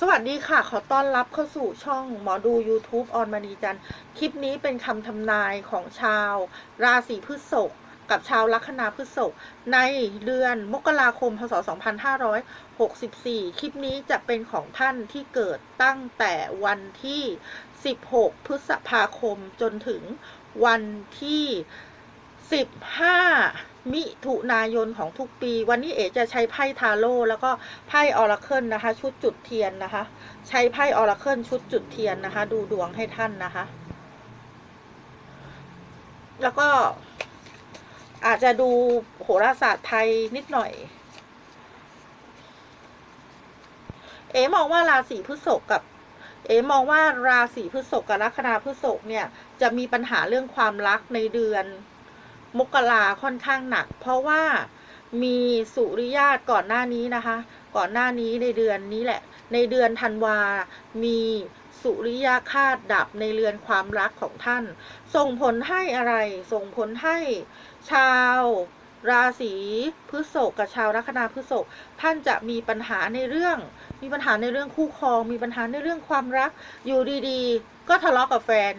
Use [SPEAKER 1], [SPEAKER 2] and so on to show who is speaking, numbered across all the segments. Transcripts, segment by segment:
[SPEAKER 1] สวัสดีค่ะ ขอต้อนรับเข้าสู่ช่องหมอดู YouTube ออนมานีจันทร์คลิปนี้เป็นคำทำนายของชาว ราศีพฤษภกับชาวลัคนาพฤษภในเดือนมกราคม พศ 2564 คลิปนี้จะเป็นของท่านที่เกิดตั้งแต่วันที่ 16 พฤษภาคมจนถึงวันที่ 15 มิถุนายนของทุกปี วันนี้เอ๋จะใช้ไพ่ทาโร่แล้วก็ไพ่ออราเคิลนะคะ ชุดจุดเทียนนะคะ ใช้ไพ่ออราเคิลชุดจุดเทียนนะคะ ดูดวงให้ท่านนะคะ แล้วก็อาจจะดูโหราศาสตร์ไทยนิดหน่อย เอ๋มองว่าราศีพฤษภกับ เอ๋มองว่าราศีพฤษภกับลัคนาพฤษภเนี่ย จะมีปัญหาเรื่องความรักในเดือน มกราค่อนข้างหนัก เพราะว่ามีสุริยาตก่อนหน้านี้นะคะ ก่อนหน้านี้ในเดือนนี้แหละ ในเดือนธันวา มีสุริยคาตดับในเรือนความรักของท่าน ส่งผลให้อะไร ส่งผลให้ชาวราศีพฤษภกับชาวลัคนาพฤษภท่านจะมีปัญหาในเรื่อง มีปัญหาในเรื่องคู่ครอง มีปัญหาในเรื่องความรัก อยู่ดีๆ ก็ทะเลาะกับแฟน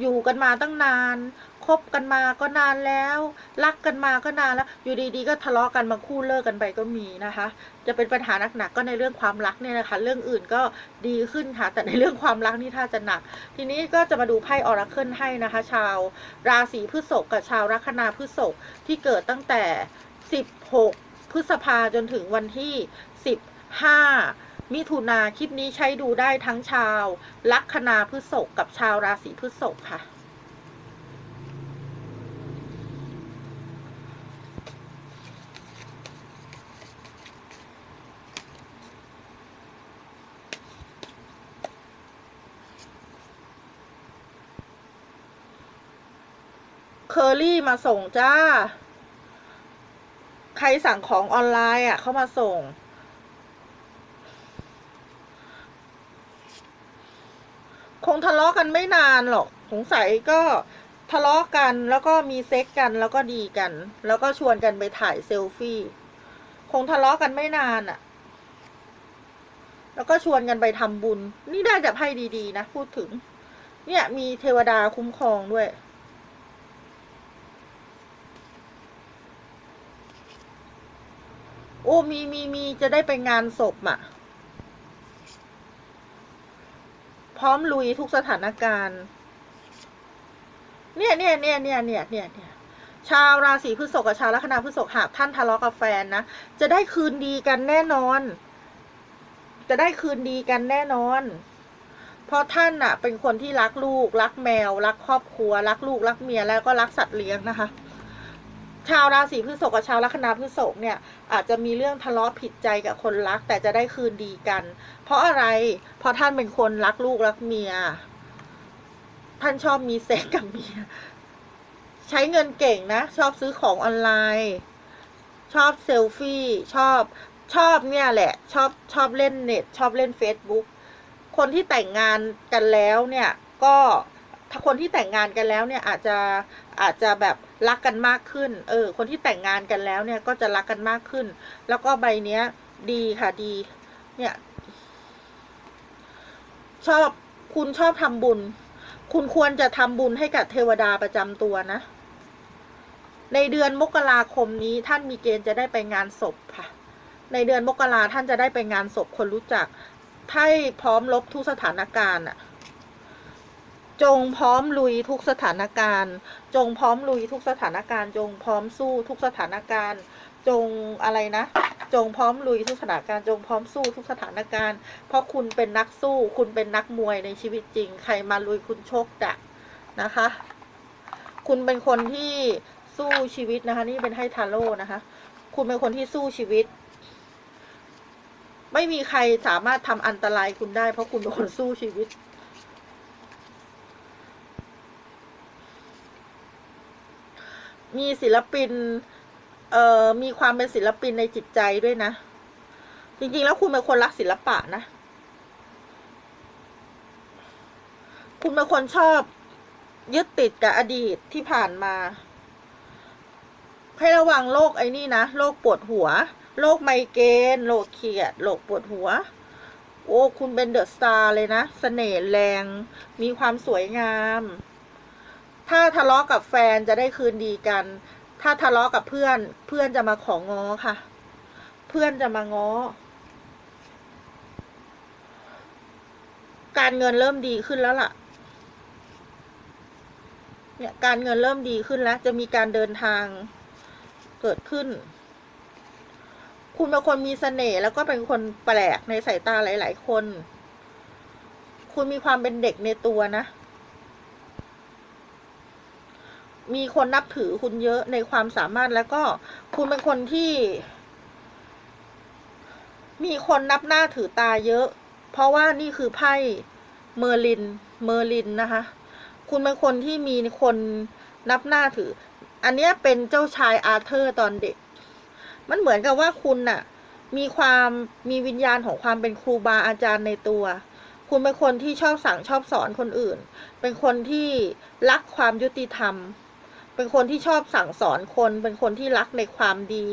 [SPEAKER 1] อยู่กันมาตั้งนานคบกันมาก็นานแล้ว รักกันมาก็นานแล้ว อยู่ดีๆ ก็ทะเลาะกันบางคู่เลิกกันไปก็มีนะคะ จะเป็นปัญหาหนักๆก็ในเรื่องความรักเนี่ยนะคะ เรื่องอื่นก็ดีขึ้นค่ะ แต่ในเรื่องความรักนี่ถ้าจะหนัก ทีนี้ก็จะมาดูไพ่ออราเคิลให้นะคะ ชาวราศีพฤษภกับชาวลัคนาพฤษภที่เกิดตั้งแต่ 16 พฤษภาจนถึงวันที่ 15 มิถุนาคลิปนี้ใช้ดูได้ทั้งชาว ลัคนาพฤษภกับชาวราศีพฤษภค่ะเคอรี่มาส่งจ้า รสั่งของออนไลน์อะ เขามาส่ง คงทะเลาะกันไม่นานหรอกสงสัยก็ทะเลาะกันแล้วก็มีเซ็กกันแล้วก็ดีกัน แล้วก็ชวนกันไปถ่ายเซลฟี่ คงทะเลาะกันไม่นานอะ แล้วก็ชวนกันไปทำบุญ นี่ได้แต่ไพ่ดี ๆ นะ พูดถึง เนี่ย มีเทวดาคุ้มครองด้วย โอ้มีมีมีจะได้ไปงานศพอะ พร้อมลุยทุกสถานการณ์ เนี่ยเนี่ยเนี่ยเนี่ยเนี่ยเนี่ยเนี่ยชาวราศีพฤษภกับชาวลัคนาพฤษภหากท่านทะเลาะกับแฟนนะ จะได้คืนดีกันแน่นอน จะได้คืนดีกันแน่นอน เพราะท่านอะเป็นคนที่รักลูก รักแมว รักครอบครัว รักลูก รักเมียแล้วก็รักสัตว์เลี้ยงนะคะ ชาวราศีพฤษภกับชาวลัคนาพฤษภเนี่ยอาจจะมีเรื่องทะเลาะผิดใจกับคนรัก แต่จะได้คืนดีกัน เพราะอะไร เพราะท่านเป็นคนรักลูกรักเมีย ท่านชอบมีเซ็กกับเมีย ใช้เงินเก่งนะ ชอบซื้อของออนไลน์ ชอบเซลฟี่ชอบชอบเนี่ยแหละ ชอบชอบเล่นเน็ต ชอบเล่น Facebook คนที่แต่งงานกันแล้วเนี่ยก็ คนที่แต่งงานกันแล้วเนี่ยอาจจะอาจจะแบบรักกันมากขึ้น เออ คนที่แต่งงานกันแล้วเนี่ยก็จะรักกันมากขึ้น แล้วก็ใบเนี้ย ดีค่ะดี เนี่ย ชอบคุณชอบทำบุญ คุณควรจะทำบุญให้กับเทวดาประจำตัวนะ ในเดือนมกราคมนี้ท่านมีเกณฑ์จะได้ไปงานศพค่ะ ในเดือนมกราท่านจะได้ไปงานศพคนรู้จักให้พร้อมลบทุกสถานการณ์อะ จงพร้อมลุยทุกสถานการณ์ จงพร้อมลุยทุกสถานการณ์ จงพร้อมสู้ทุกสถานการณ์ จงอะไรนะ จงพร้อมลุยทุกสถานการณ์ จงพร้อมสู้ทุกสถานการณ์ เพราะคุณเป็นนักสู้ คุณเป็นนักมวยในชีวิตจริง ใครมาลุยคุณโชคดะนะคะ คุณเป็นคนที่สู้ชีวิตนะคะ นี่เป็นให้ทาโร่นะคะ คุณเป็นคนที่สู้ชีวิต ไม่มีใครสามารถทำอันตรายคุณได้ เพราะคุณเป็นคนสู้ชีวิต มีศิลปิน เอ่อ มีความเป็นศิลปินในจิตใจด้วยนะ จริง ๆ แล้วคุณเป็นคนรักศิลปะนะ คุณเป็นคนชอบยึดติดกับอดีตที่ผ่านมา ให้ระวังโรคไอ้นี่นะ โรคปวดหัว โรคไมเกรน โรคเครียด โรคปวดหัว โอ้ คุณเป็นเดอะสตาร์เลยนะเสน่ห์แรง มีความสวยงาม ถ้าทะเลาะกับแฟนจะได้คืนดีกัน ถ้าทะเลาะกับเพื่อน เพื่อนจะมาของง้อค่ะ เพื่อนจะมาง้อ การเงินเริ่มดีขึ้นแล้วล่ะ เนี่ยการเงินเริ่มดีขึ้นแล้ว จะมีการเดินทางเกิดขึ้น คุณเป็นคนมีเสน่ห์แล้วก็เป็นคนแปลกในสายตาหลาย ๆ คน คุณมีความเป็นเด็กในตัวนะ มีคนนับถือคุณเยอะในความสามารถแล้วก็คุณเป็นคนที่ มีคนนับหน้าถือตาเยอะ เพราะว่านี่คือไพ่เมอร์ลิน เมอร์ลินนะคะ คุณเป็นคนที่มีคนนับหน้าถือ อันนี้เป็นเจ้าชายอาร์เธอร์ตอนเด็ก มันเหมือนกับว่าคุณน่ะ มีความมีวิญญาณของความเป็นครูบาอาจารย์ในตัว คุณเป็นคนที่ชอบสั่งชอบสอนคนอื่น เป็นคนที่รักความยุติธรรม เป็นคนที่ชอบสั่งสอนคน เป็นคนที่รักในความดี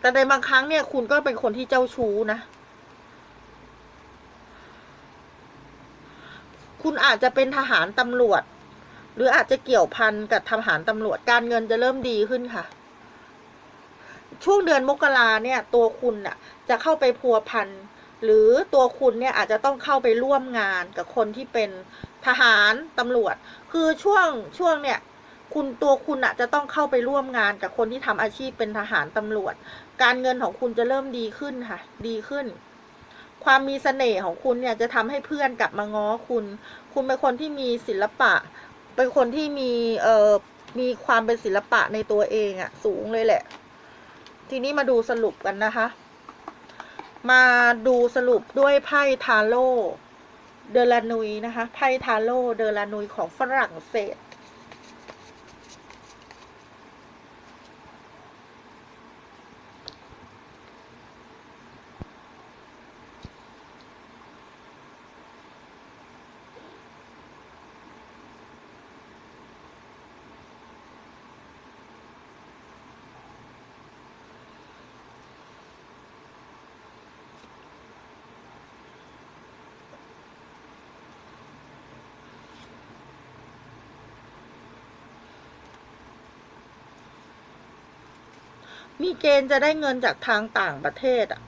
[SPEAKER 1] แต่ในบางครั้งเนี่ย คุณก็เป็นคนที่เจ้าชู้นะ คุณอาจจะเป็นทหารตำรวจ หรืออาจจะเกี่ยวพันกับทหารตำรวจ การเงินจะเริ่มดีขึ้นค่ะ ช่วงเดือนมกราเนี่ย ตัวคุณน่ะจะเข้าไปพัวพัน หรือตัวคุณเนี่ยอาจจะต้องเข้าไปร่วมงานกับคนที่เป็นทหารตำรวจ คือช่วงช่วงเนี่ยคุณตัวคุณอะจะต้องเข้าไปร่วมงานกับคนที่ทำอาชีพเป็นทหารตำรวจ การเงินของคุณจะเริ่มดีขึ้นค่ะ ดีขึ้น ความมีเสน่ห์ของคุณเนี่ยจะทำให้เพื่อนกลับมาง้อคุณ คุณเป็นคนที่มีศิลปะ เป็นคนที่มีเอ่อมีความเป็นศิลปะในตัวเองอะสูงเลยแหละ ทีนี้มาดูสรุปกันนะคะ มาดูสรุปด้วยไพ่ทาโร่เดลานุยนะคะ ไพ่ทาโร่เดลานุยของฝรั่งเศส มีเกณฑ์จะได้เงินจากทางต่างประเทศอะ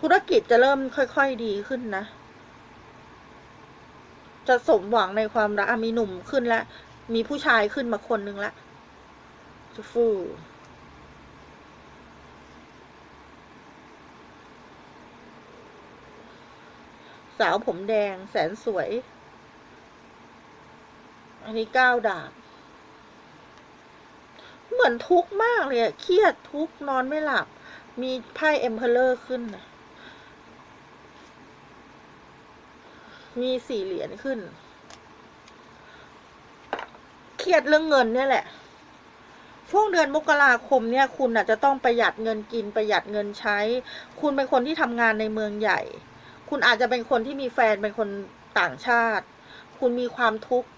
[SPEAKER 1] ธุรกิจจะเริ่มค่อย ๆ ดีขึ้นนะ จะสมหวังในความรักมีหนุ่มขึ้นแล้วมีผู้ชายขึ้นมาคนหนึ่งแล้วจะฟูสาวผมแดงแสนสวย อันนี้ก้าวดาบ มือนทุกข์มากเลยอะเครียดทุกข์นอนไม่หลับ มีไพ่เอ็มเพลเลอร์ขึ้นนะมีสี่เหรียญขึ้น เครียดเรื่องเงินเนี่ยแหละ ช่วงเดือนมกราคมเนี่ย คุณอาจจะต้องประหยัดเงินกินประหยัดเงินใช้ คุณเป็นคนที่ทำงานในเมืองใหญ่ คุณอาจจะเป็นคนที่มีแฟนเป็นคนต่างชาติ คุณมีความทุกข์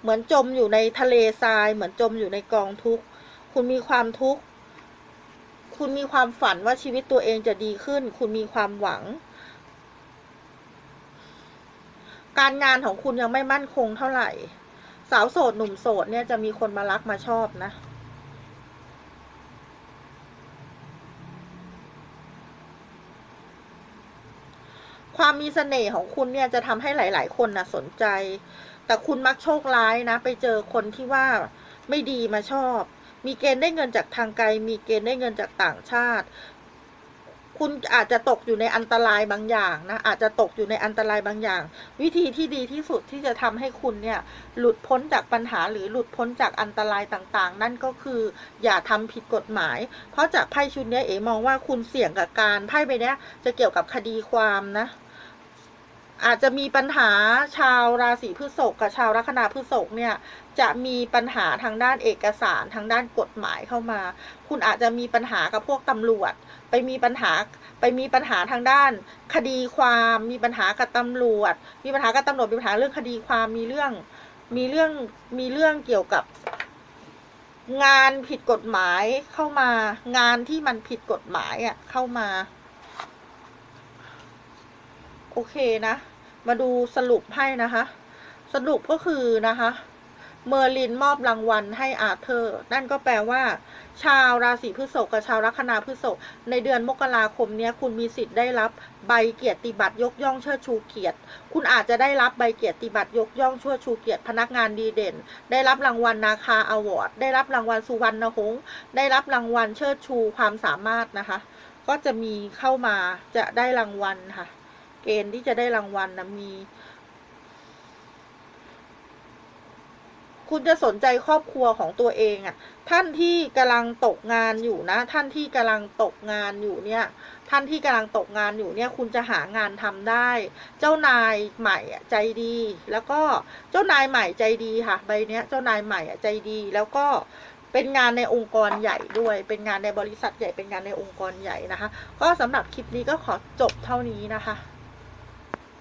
[SPEAKER 1] เหมือนจมอยู่ในทะเลทราย เหมือนจมอยู่ในกองทุกข์ คุณมีความทุกข์ คุณมีความฝันว่าชีวิตตัวเองจะดีขึ้น คุณมีความหวัง การงานของคุณยังไม่มั่นคงเท่าไหร่ สาวโสดหนุ่มโสดเนี่ยจะมีคนมารักมาชอบนะความมีเสน่ห์ของคุณเนี่ยจะทำให้หลาย ๆ คนนะสนใจ แต่คุณมักโชคร้ายนะ ไปเจอคนที่ว่าไม่ดีมาชอบ มีเกณฑ์ได้เงินจากทางไกล มีเกณฑ์ได้เงินจากต่างชาติ คุณอาจจะตกอยู่ในอันตรายบางอย่างนะ อาจจะตกอยู่ในอันตรายบางอย่าง วิธีที่ดีที่สุดที่จะทำให้คุณเนี่ยหลุดพ้นจากปัญหาหรือหลุดพ้นจากอันตรายต่างๆ นั่นก็คืออย่าทำผิดกฎหมาย เพราะจากไพ่ชุดนี้เอ๋มองว่าคุณเสี่ยงกับการไพ่ใบนี้จะเกี่ยวกับคดีความนะ อาจจะมีปัญหาชาวราศีพฤษภกับชาวลัคนาพฤษภเนี่ยจะมีปัญหาทางด้านเอกสารทางด้านกฎหมายเข้ามา คุณอาจจะมีปัญหากับพวกตำรวจ ไปมีปัญหาไปมีปัญหาทางด้าน คดีความ มีปัญหากับตำรวจ มีปัญหากับตำรวจมีปัญหาเรื่องคดีความมีเรื่องมีเรื่องมีเรื่องเกี่ยวกับงานผิดกฎหมายเข้ามางานที่มันผิดกฎหมายอะเข้ามา โอเคนะ มาดูสรุปให้นะคะ สรุปก็คือนะคะ เมอร์ลินมอบรางวัลให้อาเธอร์ นั่นก็แปลว่า ชาวราศีพฤษภกับชาวลัคนาพฤษภในเดือนมกราคมนี้คุณมีสิทธิ์ได้รับใบเกียรติบัตรยกย่องเชิดชูเกียรติ คุณอาจจะได้รับใบเกียรติบัตรยกย่องเชิดชูเกียรติพนักงานดีเด่น ได้รับรางวัลนาคาอวอร์ด ได้รับรางวัลสุวรรณหงษ์ ได้รับรางวัลเชิดชูความสามารถนะคะ ก็จะมีเข้ามาจะได้รางวัลค่ะ เกณฑ์ที่จะได้รางวัลนะมี คุณจะสนใจครอบครัวของตัวเองอะ่ะ ท่านที่กำลังตกงานอยู่นะ ท่านที่กำลังตกงานอยู่เนี่ย ท่านที่กำลังตกงานอยู่เนี่ย คุณจะหางานทำได้ เจ้านายใหม่อะใจดี แล้วก็เจ้านายใหม่ใจดีค่ะ ใบเนี้ย เจ้านายใหม่อะใจดี แล้วก็เป็นงานในองค์กรใหญ่ด้วย เป็นงานในบริษัทใหญ่ เป็นงานในองค์กรใหญ่นะคะ ก็สำหรับคลิปนี้ก็ขอจบเท่านี้นะคะ